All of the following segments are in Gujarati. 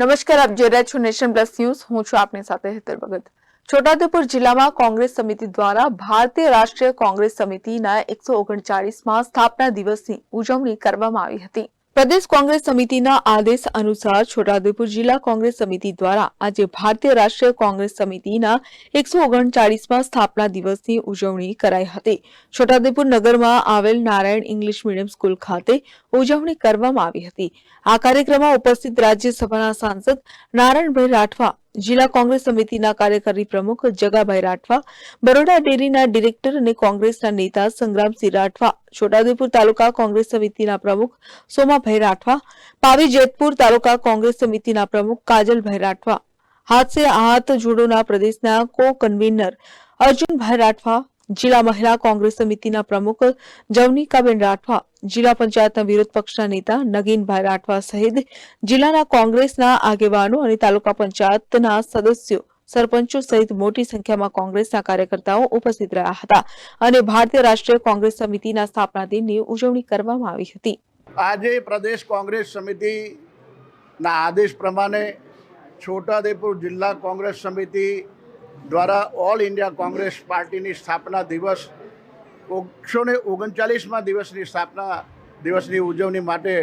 નમસ્કાર, આપ જોઈ રહ્યા છો નેશન પ્લસ ન્યૂઝ. હું છું આપની સાથે હેતર ભગત. છોટાઉદેપુર જિલ્લામાં કોંગ્રેસ સમિતિ દ્વારા ભારતીય રાષ્ટ્રીય કોંગ્રેસ સમિતિના એકસો ઓગણચાળીસમાં સ્થાપના દિવસની ઉજવણી કરવામાં આવી હતી. પ્રદેશ કોંગ્રેસ સમિતિના આદેશ અનુસાર છોટાઉદેપુર જિલ્લા કોંગ્રેસ સમિતિ દ્વારા આજે ભારતીય રાષ્ટ્રીય કોંગ્રેસ સમિતિના એકસો ઓગણચાળીસમાં સ્થાપના દિવસની ઉજવણી કરાઈ હતી. છોટાઉદેપુર નગરમાં આવેલ નારાયણ ઇંગ્લિશ મીડિયમ સ્કૂલ ખાતે ઉજવણી કરવામાં આવી હતી. આ કાર્યક્રમમાં ઉપસ્થિત રાજ્યસભાના સાંસદ નારાયણભાઈ રાઠવા જિલ્લા કોંગ્રેસ સમિતિના કાર્યકારી પ્રમુખ જગાભાઈ રાઠવા, બરોડા ડેરીના ડિરેક્ટર અને કોંગ્રેસના નેતા સંગ્રામસિંહ રાઠવા, છોટાઉદેપુર તાલુકા કોંગ્રેસ સમિતિના પ્રમુખ સોમાભાઈ રાઠવા, પાવી જેતપુર તાલુકા કોંગ્રેસ સમિતિના પ્રમુખ કાજલભાઈ રાઠવા હાથસે હાથ જોડોના પ્રદેશના કો કન્વીનર અર્જુનભાઈ રાઠવા જિલ્લા મહિલા કોંગ્રેસ સમિતિના પ્રમુખ જવનિકાબેન રાઠવા, જિલ્લા પંચાયતના વિરોધ પક્ષના નેતા નગીનભાઈ રાઠવા સહિત જિલ્લાના કોંગ્રેસના આગેવાનો અને તાલુકા પંચાયતના સદસ્યો, સરપંચો સહિત મોટી સંખ્યામાં કોંગ્રેસના કાર્યકર્તાઓ ઉપસ્થિત રહ્યા હતા અને ભારતીય રાષ્ટ્રીય કોંગ્રેસ સમિતિના સ્થાપના દિનની ઉજવણી કરવામાં આવી હતી. આજે પ્રદેશ કોંગ્રેસ સમિતિના આદેશ પ્રમાણે છોટાઉદેપુર જિલ્લા કોંગ્રેસ સમિતિ દ્વારા ઓલ ઇન્ડિયા કોંગ્રેસ પાર્ટીની સ્થાપના દિવસ એકસો ને ઓગણચાલીસમાં દિવસની સ્થાપના દિવસની ઉજવણી માટે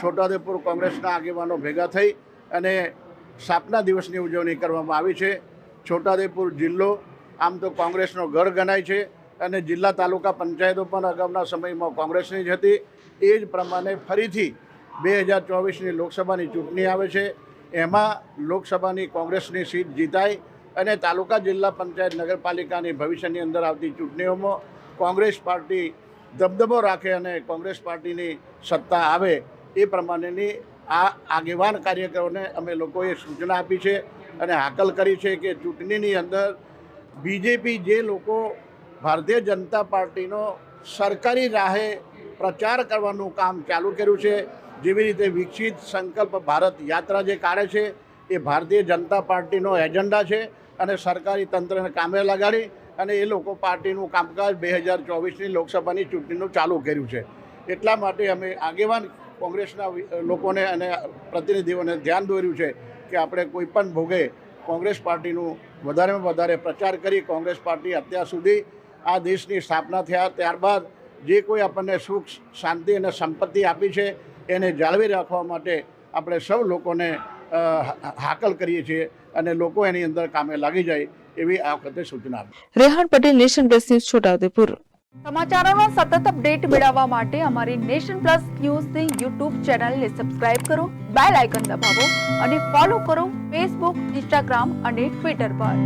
છોટાઉદેપુર કોંગ્રેસના આગેવાનો ભેગા થઈ અને સ્થાપના દિવસની ઉજવણી કરવામાં આવી છે. છોટાઉદેપુર જિલ્લો આમ તો કોંગ્રેસનો ગઢ ગણાય છે અને જિલ્લા તાલુકા પંચાયતો પણ અગાઉના સમયમાં કોંગ્રેસની જ હતી. એ જ પ્રમાણે ફરીથી બે હજાર ચોવીસની લોકસભાની ચૂંટણી આવે છે. એમાં લોકસભાની કોંગ્રેસની સીટ જીતાય અને તાલુકા જિલ્લા પંચાયત નગરપાલિકાની ભવિષ્યની અંદર આવતી ચૂંટણીઓમાં કોંગ્રેસ પાર્ટી દબદબો રાખે અને કોંગ્રેસ પાર્ટીની સત્તા આવે એ પ્રમાણેની આ આગેવાન કાર્યકરોને અમે લોકોએ સૂચના આપી છે અને હાકલ કરી છે કે ચૂંટણીની અંદર બીજેપી જે લોકો ભારતીય જનતા પાર્ટીનો સરકારી રાહે પ્રચાર કરવાનું કામ ચાલુ કર્યું છે, જેવી રીતે વિકસિત સંકલ્પ ભારત યાત્રા જે કાઢે છે એ ભારતીય જનતા પાર્ટીનો એજન્ડા છે અને સરકારી તંત્રને કામે લગાડી અને એ લોકો પાર્ટીનું કામકાજ બે હજાર ચોવીસની લોકસભાની ચૂંટણીનું ચાલુ કર્યું છે. એટલા માટે અમે આગેવાન કોંગ્રેસના લોકોને અને પ્રતિનિધિઓને ધ્યાન દોર્યું છે કે આપણે કોઈ પણ ભોગે કોંગ્રેસ પાર્ટીનું વધારેમાં વધારે પ્રચાર કરી કોંગ્રેસ પાર્ટી અત્યાર સુધી આ દેશની સ્થાપના થયા. ત્યારબાદ જે કોઈ આપણને સુખ, શાંતિ અને સંપત્તિ આપી છે એને જાળવી રાખવા માટે આપણે સૌ લોકોને હાકલ કરીએ છીએ અને લોકો એની અંદર કામે લાગી જાય એવી આ વખતે સૂચના આપી. Rehan Patel nation plus news Chhota Udepur. સમાચારોનો સતત અપડેટ મેળવવા માટે અમારી નેશન પ્લસ ન્યૂઝની યુટ્યુબ ચેનલને સબસ્ક્રાઇબ કરો બેલ આઇકન દબાવો અને ફોલો કરો ફેસબુક ઇન્સ્ટાગ્રામ અને ટ્વિટર પર.